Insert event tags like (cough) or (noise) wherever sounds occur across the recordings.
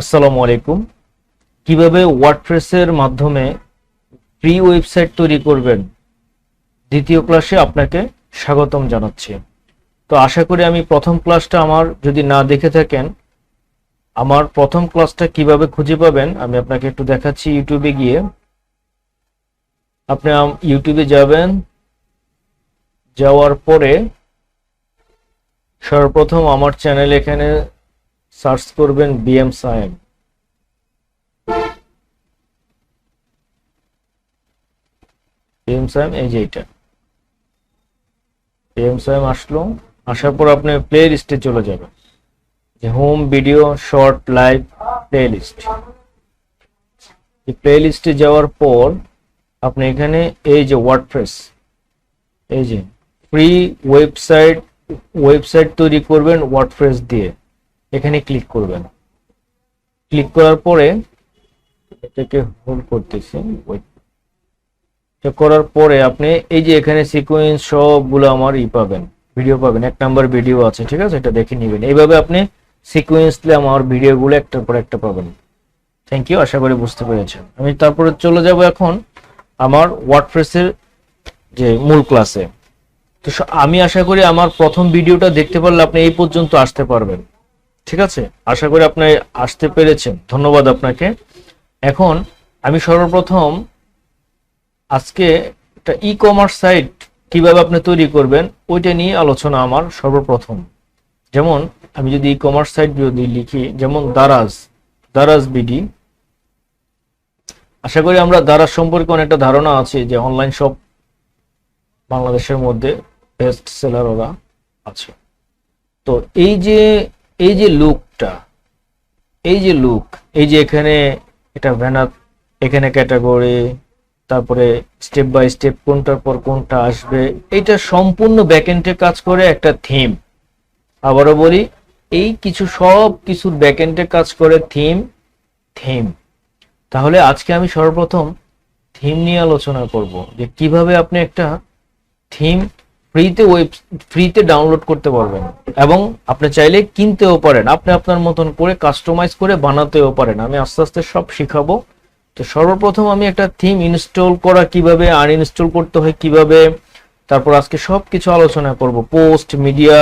আসসালামু আলাইকুম। কীভাবে ওয়ার্ডপ্রেসের মাধ্যমে ফ্রি ওয়েবসাইট তৈরি করবেন? দ্বিতীয় ক্লাসে আপনাকে স্বাগতম জানাচ্ছি। তো আশা করি আমি প্রথম ক্লাসটা আমার যদি না দেখে থাকেন, আমার প্রথম ক্লাসটা কীভাবে খুঁজে পাবেন, আমি আপনাকে একটু দেখাচ্ছি ইউটিউবে গিয়ে। আপনি ইউটিউবে যাবেন, যাওয়ার পরে সর্বপ্রথম আমার চ্যানেল এখানে সার্চ করবেন বিএম সায়েম। বিএম সায়েম, এই যে এটা। বিএম সায়েম আসলো। আসার পর আপনি প্লে লিস্টে চলে যাবেন। যে home video short live playlist play লিস্টে যাওয়ার পর আপনি এখানে এই যে ওয়ার্ডপ্রেস এই যে ফ্রি ওয়েবসাইট ওয়েবসাইট তৈরি করবেন ওয়ার্ডপ্রেস দিয়ে। এখানে ক্লিক করবেন। ক্লিক করার পরে এটাকে হোল্ড করতেছি। করার পরে আপনি এই যে এখানে সিকোয়েন্স সবগুলো আমার ই পাবেন ভিডিও পাবেন। এক নাম্বার ভিডিও আছে, ঠিক আছে? এটা দেখে নেবেন। এইভাবে আপনি সিকোয়েন্সলি আমার ভিডিওগুলো একটার পর একটা পাবেন। থ্যাংক ইউ আশা করি বুঝতে পেরেছেন। আমি তারপরে চলে যাব এখন আমার ওয়ার্ডপ্রেসের যে মূল ক্লাসে তো আমি আশা করি আমার প্রথম ভিডিওটা দেখতে পারলে আপনি এই পর্যন্ত আসতে পারবেন। ঠিক আছে? আশা করি আপনি আসতে পেরেছেন। ধন্যবাদ আপনাকে। এখন আমি সর্বপ্রথম আজকে একটা ই কমার্স সাইট কীভাবে আপনি তৈরি করবেন, ওইটা নিয়ে আলোচনা আমার সর্বপ্রথম। যেমন আমি যদি ই কমার্স সাইট যদি লিখি, যেমন দারাজ দারাজ বিডি। আশা করি আমরা দারাজ সম্পর্কে অনেকটা ধারণা আছে যে অনলাইন শপ বাংলাদেশের মধ্যে বেস্ট সেলার ওরা আছে। তো এই যে এই যে লুকটা এই যে লুক এই যে এখানে এটা ব্যানার এখানে ক্যাটাগরি তারপরে স্টেপ বাই স্টেপ কোনটার পর কোনটা আসবে, এটা সম্পূর্ণ ব্যাকএন্ডে কাজ করে একটা থিম আবারও বলি, এই কিছু সব কিছুর ব্যাকএন্ডে কাজ করে থিম থিম তাহলে আজকে আমি সর্বপ্রথম থিম নিয়ে আলোচনা করব, যে কীভাবে আপনি একটা থিম ফ্রিতে ওয়েব ফ্রিতে ডাউনলোড করতে পারবেন। এবং আপনি চাইলে কিনতেও পারেন। আপনি আপনার মতন করে কাস্টমাইজ করে বানাতেও পারেন। আমি আস্তে আস্তে সব শিখাবো। তো সর্বপ্রথম আমি একটা থিম ইনস্টল করা, কীভাবে আনইনস্টল করতে হয়, কীভাবে, তারপর আজকে সব কিছু আলোচনা করব। পোস্ট মিডিয়া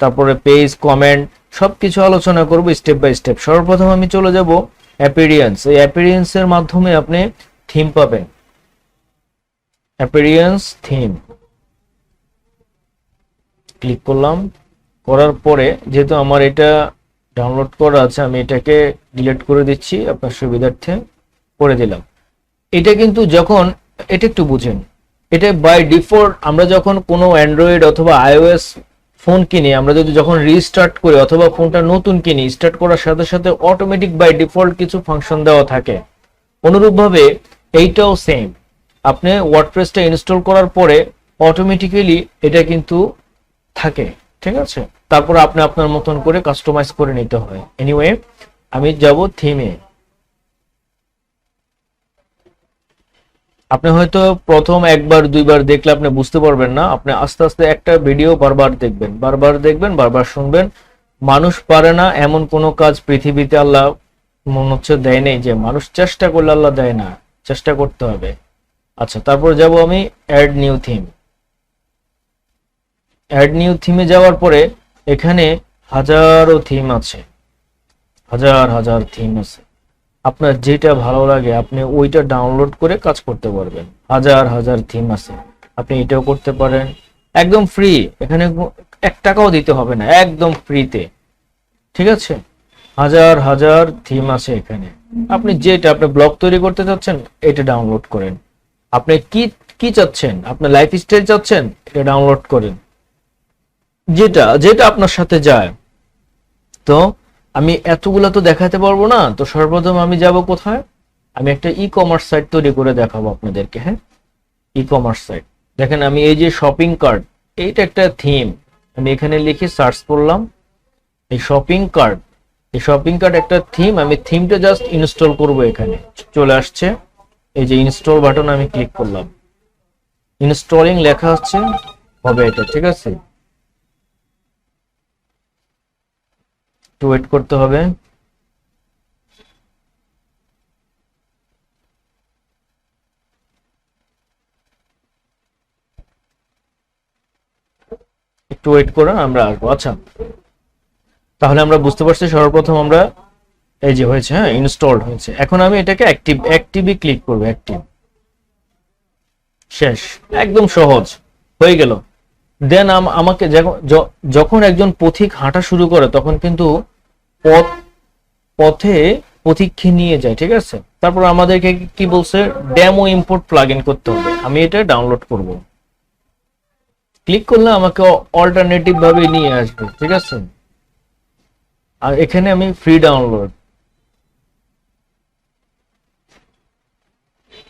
তারপরে পেজ কমেন্ট সব কিছু আলোচনা করব স্টেপ বাই স্টেপ সর্বপ্রথম আমি চলে যাব অ্যাপিরিয়েন্স এই অ্যাপিরিয়েন্সের মাধ্যমে আপনি থিম পাবেন। অ্যাপিরিয়েন্স থিম ক্লিক করলাম। করার পরে যেহেতু আমার এটা ডাউনলোড করা আছে, আমি এটাকে ডিলিট করে দিচ্ছি, আপনার সুবিধার্থে করে দিলাম। এটা কিন্তু যখন, এটা একটু বুঝেন, এটা বাই ডিফল্ট আমরা যখন কোনো অ্যান্ড্রয়েড অথবা আইওএস ফোন কিনি, আমরা যদি যখন রিস্টার্ট করি অথবা ফোনটা নতুন কিনি স্টার্ট করার সাথে সাথে অটোমেটিক বাই ডিফল্ট কিছু ফাংশন দেওয়া থাকে। অনুরূপভাবে এইটাও সেম আপনি ওয়ার্ডপ্রেসটা ইনস্টল করার পরে অটোমেটিক্যালি এটা কিন্তু থাকে, ঠিক আছে? তারপর আপনি আপনার মতন করে কাস্টমাইজ করে নিতে হয়। এনিওয়ে আমি যাব থিমে আপনি হয়তো প্রথম একবার, দুইবার দেখলে আপনি বুঝতে পারবেন না। আপনি আস্তে আস্তে একটা ভিডিও বারবার দেখবেন বারবার দেখবেন, বারবার শুনবেন। মানুষ পারে না এমন কোনো কাজ পৃথিবীতে আল্লাহ মনে হচ্ছে দেয় নেই যে মানুষ চেষ্টা করলে আল্লাহ দেয় না, চেষ্টা করতে হবে। আচ্ছা তারপর যাব আমি add new theme add new থিমে যাওয়ার পরে এখানে হাজারো থিম আছে। হাজার হাজার থিম আছে। আপনার যেটা ভালো লাগে, আপনি ওইটা ডাউনলোড করে কাজ করতে পারবেন। হাজার হাজার থিম আছে। আপনি এটাও করতে পারেন। একদম ফ্রি এখানে এক টাকাও দিতে হবে না, একদম ফ্রিতে ঠিক আছে? হাজার হাজার থিম আছে এখানে। আপনি যেটা, আপনি ব্লগ তৈরি করতে চাচ্ছেন, এটা ডাউনলোড করেন। আপনি কি কি চাচ্ছেন? আপনার লাইফ স্টাইল চাচ্ছেন, এটা ডাউনলোড করেন। যেটা যেটা আপনার সাথে যায়। তো আমি এতগুলো তো দেখাতে পারব না, তো সর্বপ্রথম আমি যাব কোথায়? আমি একটা ই কমার্স সাইট তৈরি করে দেখাবো আপনাদেরকে হ্যাঁ? ই কমার্স সাইট দেখেন, আমি এই যে শপিং কার্ট এইটা একটা থিম আমি এখানে লিখে সার্চ করলাম। এই শপিং কার্ট এই শপিং কার্ট একটা থিম আমি থিমটা জাস্ট ইনস্টল করব এখানে। চলে আসছে। এই যে ইনস্টল বাটন আমি ক্লিক করলাম। ইনস্টলিং লেখা হচ্ছে, হবে এটা, ঠিক আছে? একটু ওয়েট করতে হবে। একটু ওয়েট করে আমরা আসব। আচ্ছা তাহলে আমরা বুঝতে পারছি সর্বপ্রথম আমরা এই যে হয়েছে হ্যাঁ ইনস্টলড হয়েছে। এখন আমি এটাকে অ্যাক্টিভ অ্যাক্টিভই ক্লিক করব অ্যাক্টিভ শেষ, একদম সহজ, হয়ে গেল। দেন আমাকে যখন- একজন পথিক হাঁটা শুরু করে, তখন কিন্তু পথ, পথে পথিককে নিয়ে যায়, ঠিক আছে? তারপর আমাদেরকে কি বলছে? ডেমো ইম্পোর্ট প্লাগ করতে হবে। আমি এটা ডাউনলোড করব। ক্লিক করলে আমাকে অল্টারনেটিভ ভাবে নিয়ে আসবে, ঠিক আছে? আর এখানে আমি ফ্রি ডাউনলোড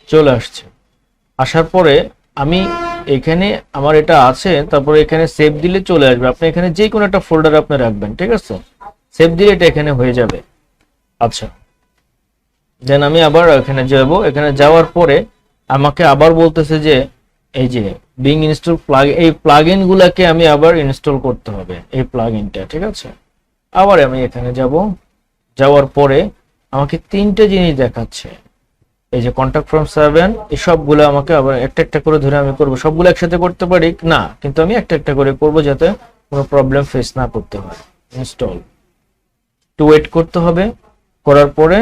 চলে আসছে। আসার পরে আমি এখানে আমার এটা আছে, তারপরে এখানে সেভ দিলে চলে আসবে। আপনি এখানে যে কোনো একটা ফোল্ডার আপনি রাখবেন, ঠিক আছে? সেভ দিলে এটা এখানে হয়ে যাবে। আচ্ছা। দেন আমি আবার এখানে যাব। এখানে যাওয়ার পরে আমাকে আবার বলতেছে যে, এই যে বিং ইনস্টল প্লাগ এই প্লাগইন গুলাকে আমি আবার ইনস্টল করতে হবে, এই প্লাগইনটা ঠিক আছে? আবার আমি এখানে যাব। যাওয়ার পরে আমাকে তিনটে জিনিস দেখাচ্ছে। এই যে কন্ট্যাক্ট ফ্রম সেভেন এই সবগুলো আমাকে আবার একটা একটা করে ধরে আমি করব। সবগুলো একসাথে করতে পারি? না, কিন্তু আমি একটা একটা করে করব যাতে কোনো প্রবলেম ফেস না করতে হয়। ইনস্টল টু ওয়েট করতে হবে। করার পরে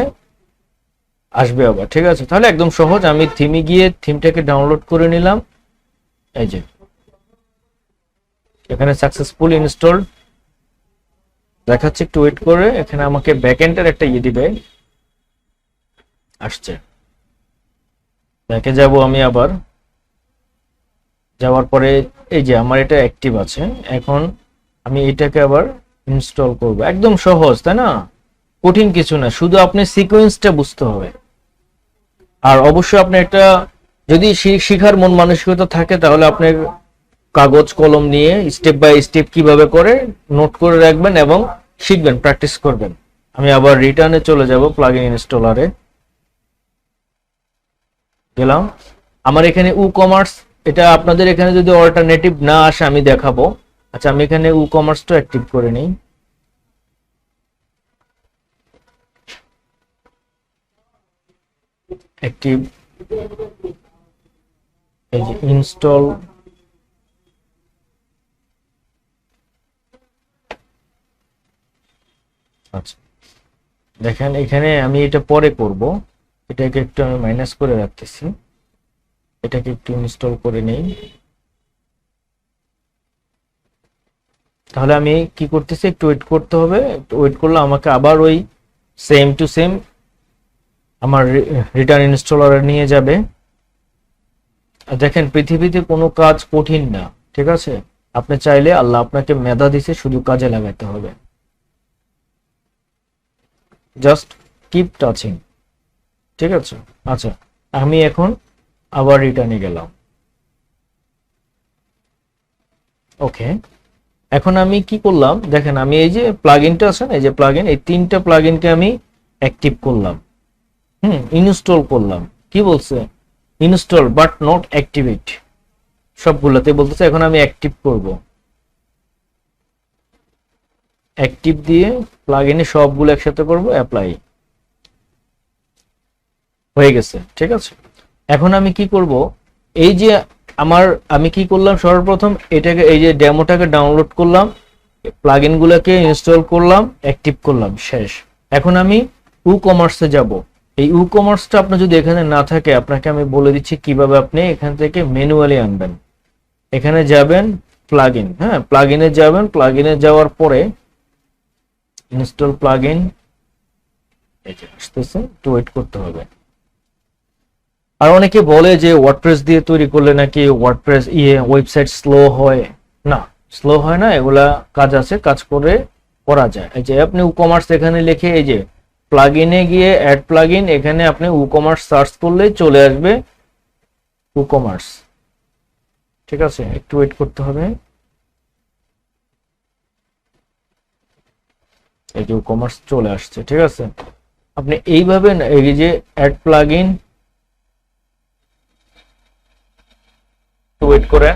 আসবে আবার, ঠিক আছে? তাহলে একদম সহজ। আমি থিমে গিয়ে থিমটাকে ডাউনলোড করে নিলাম। এই যে। এখানে সাকসেসফুল ইনস্টল দেখাচ্ছে, একটু ওয়েট করে। এখানে আমাকে ব্যাকএন্ডের একটা ইয়ে দিবে। আসছে। ব্যাকে যাব আমি আবার। যাওয়ার পরে এই যে আমার এটা অ্যাক্টিভ আছে, এখন আমি এটাকে আবার ইনস্টল করব। একদম সহজ, তাই না? কঠিন কিছু না, শুধু আপনি সিকোয়েন্সটা বুঝতে হবে। আর অবশ্যই আপনি একটা, যদি শিখার মন মানসিকতা থাকে, তাহলে আপনি কাগজ, কলম নিয়ে স্টেপ বাই স্টেপ কীভাবে করে নোট করে রাখবেন এবং শিখবেন প্র্যাকটিস করবেন। আমি আবার রিটার্নে চলে যাব প্লাগইন ইনস্টলারে গেলাম। আমার এখানে উ কমার্স এটা আপনাদের এখানে যদি অল্টারনেটিভ না আসে, আমি দেখাবো। আচ্ছা আমি এখানে উ কমার্সটা অ্যাক্টিভ করে নিই। ইনস্টল আচ্ছা। দেখেন, এখানে আমি এটা পরে করব। এটাকে একটু আমি মাইনাস করে রাখতেছি। এটাকে একটু ইনস্টল করে নেই। তাহলে আমি কি করতেছি? একটু ওয়েট করতে হবে। একটু ওয়েট করলে আমাকে আবার ওই সেম টু সেম আমার রিটার্ন ইনস্টলারে নিয়ে যাবে। আর দেখেন, পৃথিবীতে কোনো কাজ কঠিন না, ঠিক আছে? আপনি চাইলে আল্লাহ আপনাকে মেধা দিছে, শুধু কাজে লাগাতে হবে। জাস্ট কিপ টাচিং ঠিক আছে? আচ্ছা আমি এখন আবার রিটার্নে গেলাম। ওকে এখন আমি কি করলাম? দেখেন, আমি এই যে প্লাগইনটা আছে না, এই যে প্লাগইন এই তিনটা প্লাগইনকে আমি অ্যাক্টিভ করলাম। হুম ইনস্টল করলাম। কি বলছে? ইনস্টল বাট নট অ্যাক্টিভেট সবগুলোতে বলতেছে, এখন আমি অ্যাক্টিভ করব। অ্যাক্টিভ দিয়ে প্লাগইনে সবগুলো একসাথে করব অ্যাপ্লাই হয়ে গেছে, ঠিক আছে? এখন আমি কি করব? এই যে আমার, আমি কি করলাম? সর্বপ্রথম এটাকে, এই যে ডেমোটাকে ডাউনলোড করলাম প্লাগইন গুলোকে ইনস্টল করলাম অ্যাক্টিভ করলাম, শেষ। এখন আমি উ কমার্সে যাব। এই উ কমার্সটা আপনার যদি এখানে না থাকে, আপনাকে আমি বলে দিচ্ছি কীভাবে আপনি এখান থেকে ম্যানুয়ালি আনবেন। এখানে যাবেন প্লাগইন হ্যাঁ? প্লাগইনে যাবেন প্লাগইনে যাওয়ার পরে ইনস্টল প্লাগইন এই যে আসতেছে ওয়েট করতে হবে। আর অনেকে বলে যে ওয়ার্ডপ্রেস দিয়ে তৈরি করলে নাকি ওয়ার্ডপ্রেস ইয়ে ওয়েবসাইট স্লো হয়। না স্লো হয় না, এগুলা কাজ আছে, কাজ করে করা যায়। এই যে আপনি কমার্স এখানে লিখে এই যে প্লাগইনে গিয়ে অ্যাড প্লাগইন এখানে আপনি কমার্স সার্চ করলেই চলে আসবে কমার্স ঠিক আছে, একটু ওয়েট করতে হবে। এই যে কমার্স চলে আসছে, ঠিক আছে। আপনি এইভাবে এই যে অ্যাড প্লাগইন ওয়েট করে।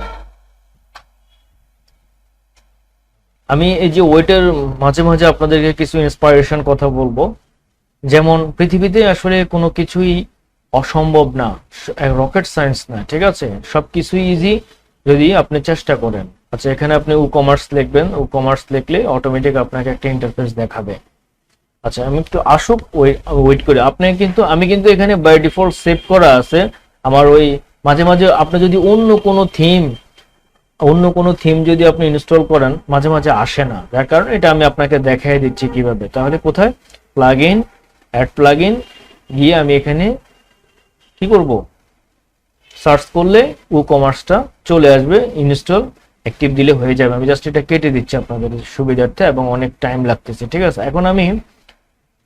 আমি এই যে ওয়েটের মাঝে মাঝে আপনাদেরকে কিছু ইন্সপায়ারেশন কথা বলব। যেমন পৃথিবীতে আসলে কোনো কিছুই অসম্ভব না রকেট সায়েন্স না, ঠিক আছে? সবকিছুই ইজি যদি আপনি চেষ্টা করেন। আচ্ছা এখানে আপনি উ কমার্স লিখবেন। উ কমার্স লিখলে অটোমেটিক আপনাকে একটা ইন্টারফেস দেখাবে। আচ্ছা আমি একটু আসুক ওয়েট করি। আপনি কিন্তু, আমি কিন্তু এখানে বাই ডিফল্ট সেভ করা আছে। আমার ওই মাঝে মাঝে আপনি যদি অন্য কোনো থিম অন্য কোনো থিম যদি আপনি ইনস্টল করেন, মাঝে মাঝে আসে না। যার কারণে এটা আমি আপনাকে দেখাই দিচ্ছি কীভাবে। তাহলে কোথায়? Plug in add plug in গিয়ে আমি এখানে কি করব? সার্চ করলে ও কমার্সটা চলে আসবে ইনস্টল অ্যাক্টিভ দিলে হয়ে যাবে। আমি জাস্ট এটা কেটে দিচ্ছি আপনাদের সুবিধার্থে এবং অনেক টাইম লাগতেছে, ঠিক আছে? এখন আমি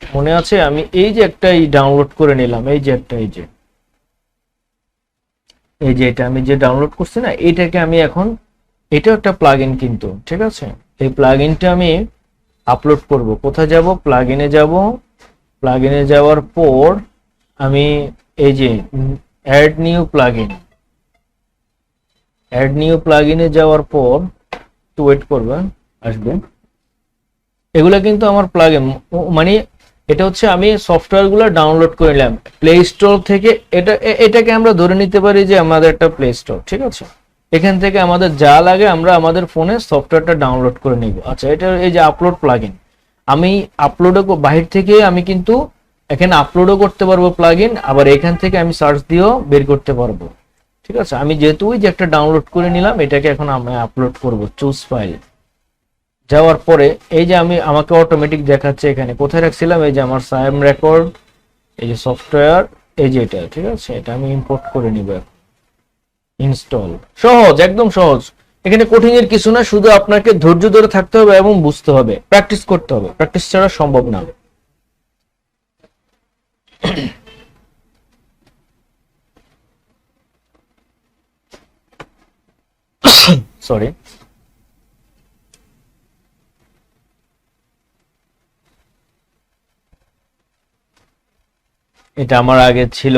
মনে আছে আমি এই যে একটা ডাউনলোড করে নিলাম, এই যে একটা, এই যে। এই যে এটা আমি যে ডাউনলোড করছি না, এটাকে আমি এখন, এটাও একটা প্লাগ কিন্তু, ঠিক আছে? এই প্লাগ আমি আপলোড করব। কোথায় যাব? প্লাগ ইনে যাব। প্লাগ ইনে যাওয়ার পর আমি এই যে add new plug in add new plug ইনে যাওয়ার পর, একটু ওয়েট করবেন, আসবে। এগুলো কিন্তু আমার প্লাগ মানে এটা হচ্ছে আমি সফটওয়্যারগুলো ডাউনলোড করে নিলাম। প্লে স্টোর থেকে এটা এটাকে আমরা ধরে নিতে পারি যে আমাদের একটা প্লে স্টোর ঠিক আছে? এখান থেকে আমাদের যা লাগে আমরা আমাদের ফোনে সফটওয়্যারটা ডাউনলোড করে নিব। আচ্ছা এটা এই যে আপলোড প্লাগইন আমি আপলোডও বাহির থেকে আমি কিন্তু এখানে আপলোডও করতে পারব প্লাগইন আবার এখান থেকে আমি সার্চ দিয়েও বের করতে পারব। ঠিক আছে? আমি যেহেতু ওই যে একটা ডাউনলোড করে নিলাম, এটাকে এখন আমি আপলোড করব চুজ ফাইল যাওয়ার পরে এই যে আমি আমাকে অটোমেটিক দেখাচ্ছে এখানে। কোথায় রাখছিলাম? এই যে আমার সাইম রেকর্ড এই যে সফটওয়্যার এই যে এটা, ঠিক আছে? এটা আমি ইম্পোর্ট করে নিব ইনস্টল সহজ, একদম সহজ। এখানে কঠিনের কিছু না, শুধু আপনাকে ধৈর্য ধরে থাকতে হবে এবং বুঝতে হবে। প্র্যাকটিস করতে হবে। প্র্যাকটিস ছাড়া সম্ভব না। (coughs) সরি এটা আমার আগে ছিল।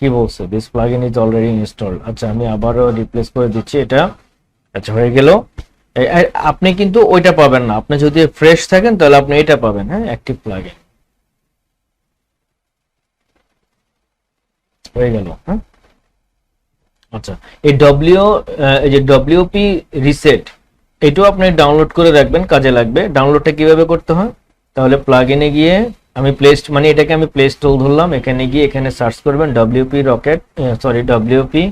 কি বলছে? This plugin is already install আচ্ছা আমি আবারও রিপ্লেস করে দিচ্ছি এটা। আচ্ছা হয়ে গেল। আপনি কিন্তু ওইটা পাবেন না। আপনি যদি ফ্রেশ থাকেন, তাহলে আপনি এটা পাবেন হ্যাঁ? অ্যাক্টিভ প্লাগইন হয়ে গেল হ্যাঁ? আচ্ছা এই ডব্লিউ এই যে ডব্লিউপি রিসেট এটাও আপনি ডাউনলোড করে রাখবেন, কাজে লাগবে। ডাউনলোডটা কীভাবে করতে হয়? তাহলে প্লাগইনে গিয়ে আমি প্লে মানে এটাকে আমি প্লে স্টোর ধরলাম, এখানে গিয়ে এখানে সার্চ করবেন WP rocket sorry WP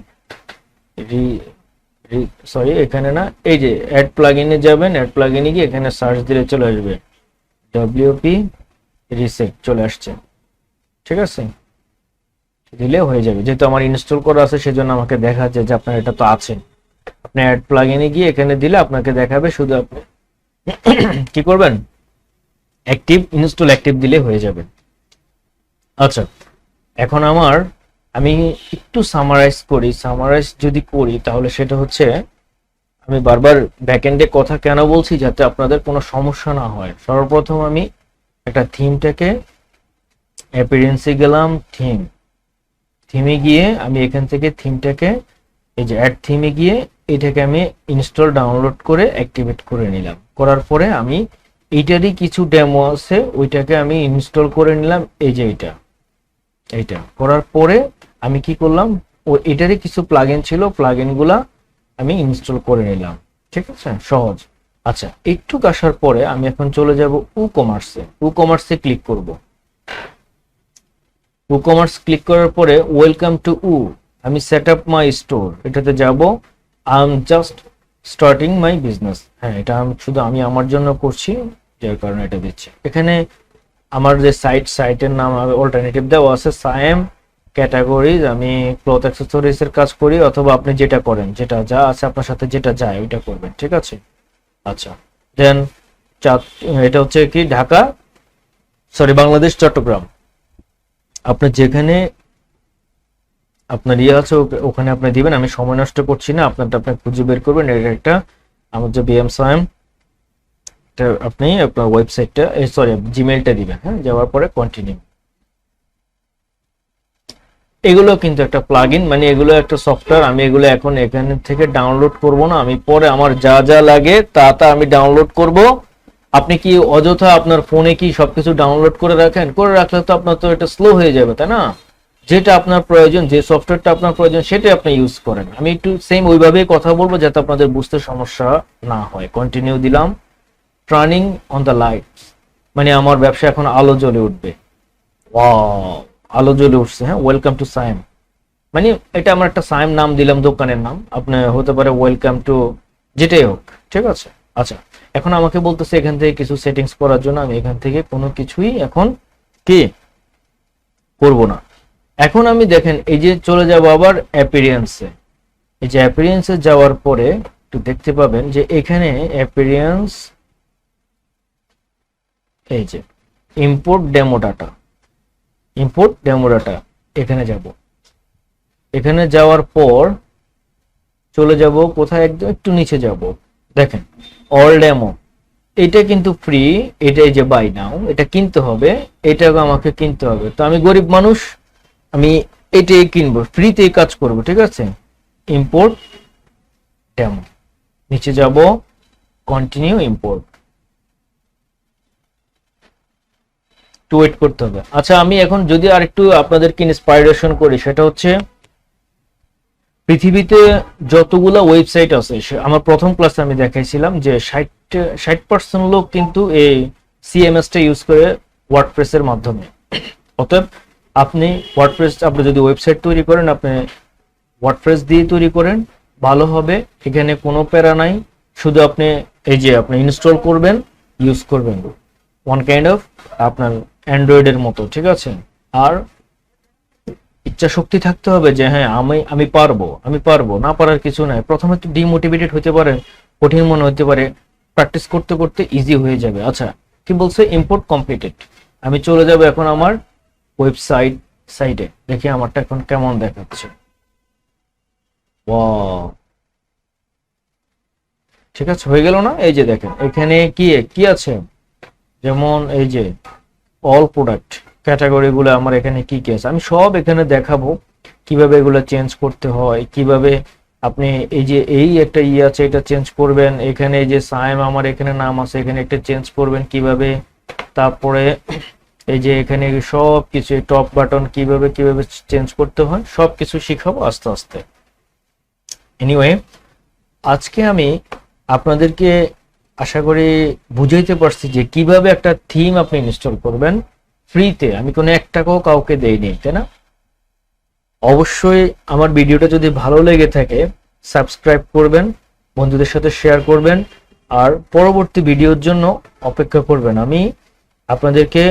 sorry এখানে না, এই যে অ্যাড প্লাগইনে যাবেন অ্যাড প্লাগইনে গিয়ে এখানে সার্চ দিলে চলে আসবে। ডব্লিউপি রিসেট চলে আসছে। ঠিক আছে? দিলে হয়ে যাবে। যেহেতু আমার ইনস্টল করা আছে, সেজন্য আমাকে দেখাচ্ছে যে আপনার এটা তো আছে। আপনি অ্যাড প্লাগইনে গিয়ে এখানে দিলে আপনাকে দেখাবে শুধু আপনি। (coughs) কি করবেন? অ্যাক্টিভ ইনস্টল অ্যাক্টিভ দিলে হয়ে যাবে। আচ্ছা এখন আমার, আমি একটু সামারাইজ করি। সামারাইজ যদি করি, তাহলে সেটা হচ্ছে, আমি বারবার ব্যাকএন্ডে কথা কেন বলছি যাতে আপনাদের কোনো সমস্যা না হয়? সর্বপ্রথম আমি একটা থিমটাকে অ্যাপিয়ারেন্সে গেলাম থিম থিমে গিয়ে আমি এখান থেকে থিমটাকে এই যে অ্যাড থিমে গিয়ে এটাকে আমি ইনস্টল ডাউনলোড করে অ্যাক্টিভেট করে নিলাম। করার পরে আমি এইটারই কিছু ডেমো আছে, ওইটাকে আমি ইনস্টল করে নিলাম, এই যে এইটা এইটা করার পরে আমি কি করলাম, ও এটারই কিছু প্লাগইন ছিল প্লাগইনগুলা আমি ইনস্টল করে নিলাম, ঠিক আছে? সহজ। আচ্ছা একটু আসার পরে আমি এখন চলে যাব উ কমার্সে উ কমার্সে ক্লিক করব। উ কমার্স ক্লিক করার পরে ওয়েলকাম টু উ আমি সেট আপ মাই স্টোর এটাতে যাব। I am just starting my business হ্যাঁ এটা আমি শুধু আমি আমার জন্য করছি। যার কারণে এটা দিচ্ছি এখানে আমার যে সাইট সাইটের নাম অল্টারনেটিভ দেওয়া আছে, সায়েম ক্যাটাগরিজ আমি ক্লথ অ্যাক্সেসরিজ এর কাজ করি, অথবা আপনি যেটা করেন, যেটা যা আছে আপনার সাথে যেটা যায়, ওইটা করবেন, ঠিক আছে? আচ্ছা দেন এটা হচ্ছে কি, ঢাকা সরি বাংলাদেশ, চট্টগ্রাম। আপনার যেখানে আপনার ইয়ে আছে ওখানে আপনি দিবেন, আমি সময় নষ্ট করছি না, আপনারটা আপনি খুঁজে বের করবেন এটা একটা, আমার যে বিএম সায়েম এটা আপনি আপনার ওয়েবসাইটটা সরি জিমেলটা দিবেন হ্যাঁ? যাওয়ার পরে কন্টিনিউ এগুলো কিন্তু একটা প্লাগইন মানে এগুলো একটা সফটওয়্যার আমি এগুলো এখন এখানে থেকে ডাউনলোড করব না। আমি পরে আমার যা যা লাগে, তা তা আমি ডাউনলোড করব। আপনি কি অযথা আপনার ফোনে কি সবকিছু ডাউনলোড করে রাখেন? করে রাখলে তো আপনার তো এটা স্লো হয়ে যাবে, তাই না? যেটা আপনার প্রয়োজন, যে সফটওয়্যারটা আপনার প্রয়োজন, সেটাই আপনি ইউজ করেন। আমি একটু সেম ওইভাবেই কথা বলব, যাতে আপনাদের বুঝতে সমস্যা না হয়। কন্টিনিউ দিলাম। টার্নিং অন দ্য লাইট মানে আমার ব্যবসা এখন আলো জ্বলে উঠবে। আলো জ্বলে উঠছে হ্যাঁ? ওয়েলকাম টু সাইম মানে এটা আমার একটা সাইম নাম দিলাম, দোকানের নাম। আপনি হতে পারে ওয়েলকাম টু যেটাই হোক, ঠিক আছে? আচ্ছা এখন আমাকে বলতেছে এখান থেকে কিছু সেটিংস করার জন্য, আমি এখান থেকে কোনো কিছুই এখন কি করব না। এখন আমি দেখেন, এই যে চলে যাব আবার অ্যাপিরিয়েন্সে এই যে অ্যাপিরিয়েন্সে যাওয়ার পরে একটু দেখতে পাবেন যে এখানে অ্যাপিরিয়েন্স এই যে import demo data import demo data এখানে যাব। এখানে যাওয়ার পর চলে যাব কোথায়? একদম একটু নিচে যাব। দেখেন অল ডেমো এটা কিন্তু ফ্রি এটা এই যে বাই নাও এটা কিনতে হবে এটাকে আমাকে কিনতে হবে। তো আমি গরিব মানুষ, আমি এটাই কিনবো ফ্রিতেই কাজ করব, ঠিক আছে? ইম্পোর্ট ডেমো নিচে যাব কন্টিনিউ ইম্পোর্ট টু ওয়েট করতে হবে। আচ্ছা আমি এখন যদি আর একটু আপনাদেরকে ইন্সপাইরেশন করি, সেটা হচ্ছে পৃথিবীতে যতগুলো ওয়েবসাইট আছে আমার প্রথম ক্লাসে আমি দেখাইছিলাম যে ষাট ষাট পার্সেন্ট লোক কিন্তু এই সিএমএসটা ইউজ করে ওয়ার্ডপ্রেসের মাধ্যমে। অতএব আপনি ওয়ার্ডপ্রেস আপনি যদি ওয়েবসাইট তৈরি করেন, আপনি ওয়ার্ডপ্রেস দিয়ে তৈরি করেন, ভালো হবে, এখানে কোনো প্যারা নাই, শুধু আপনি এই যে আপনি ইনস্টল করবেন ইউজ করবেন। ওয়ান কাইন্ড অফ আপনার অ্যান্ড্রয়েডের মতো, ঠিক আছে? আর ইচ্ছা শক্তি থাকতে হবে যে হ্যাঁ আমি আমি পারব আমি পারব, না পারার কিছু নাই। প্রথমে একটু ডিমোটিভেটেড হতে পারে, কঠিন মনে হতে পারে প্র্যাকটিস করতে করতে ইজি হয়ে যাবে। আচ্ছা কি বলছে? ইম্পোর্ট কমপ্লিটেড আমি চলে যাব এখন আমার ওয়েবসাইট সাইটে দেখি আমারটা এখন কেমন দেখাচ্ছে! ঠিক আছে, হয়ে গেল না? এই যে দেখেন, এখানে কি কি আছে? যেমন এই যে অল প্রোডাক্ট ক্যাটাগরিগুলো আমার এখানে কি কি আছে? আমি সব এখানে দেখাবো। কীভাবে এগুলো চেঞ্জ করতে হয়, কীভাবে আপনি এই যে এই একটা ইয়ে আছে, এটা চেঞ্জ করবেন। এখানে এই যে সাইম আমার এখানে নাম আছে, এখানে একটা চেঞ্জ করবেন কীভাবে। তারপরে এই যে এখানে সব কিছু টপ বাটন কীভাবে কীভাবে চেঞ্জ করতে হয় সব কিছু শিখাবো আস্তে আস্তে। এনিওয়ে আজকে আমি আপনাদেরকে আশা করি বুঝাইতে পারছি যে কীভাবে একটা থিম আপনি ইনস্টল করবেন ফ্রিতে আমি কোনো এক টাকাও কাউকে দেইনি, তাই না? অবশ্যই আমার ভিডিওটা যদি ভালো লেগে থাকে সাবস্ক্রাইব করবেন, বন্ধুদের সাথে শেয়ার করবেন, আর পরবর্তী ভিডিওর জন্য অপেক্ষা করবেন। আমি আপনাদেরকে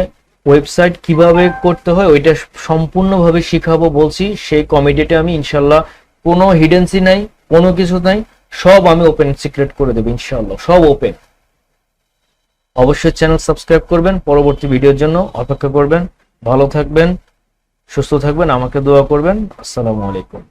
ওয়েবসাইট কীভাবে করতে হয়, ওইটা সম্পূর্ণভাবে শিখাবো বলছি। সেই কমেডিটা আমি ইনশাল্লাহ কোনো হিডেন্সি নাই, কোনো কিছু নাই। সব আমি ওপেন সিক্রেট করে দেবো ইনশাল্লাহ সব ওপেন অবশ্যই চ্যানেল সাবস্ক্রাইব করবেন, পরবর্তী ভিডিওর জন্য অপেক্ষা করবেন। ভালো থাকবেন, সুস্থ থাকবেন, আমাকে দোয়া করবেন। আসসালামু আলাইকুম।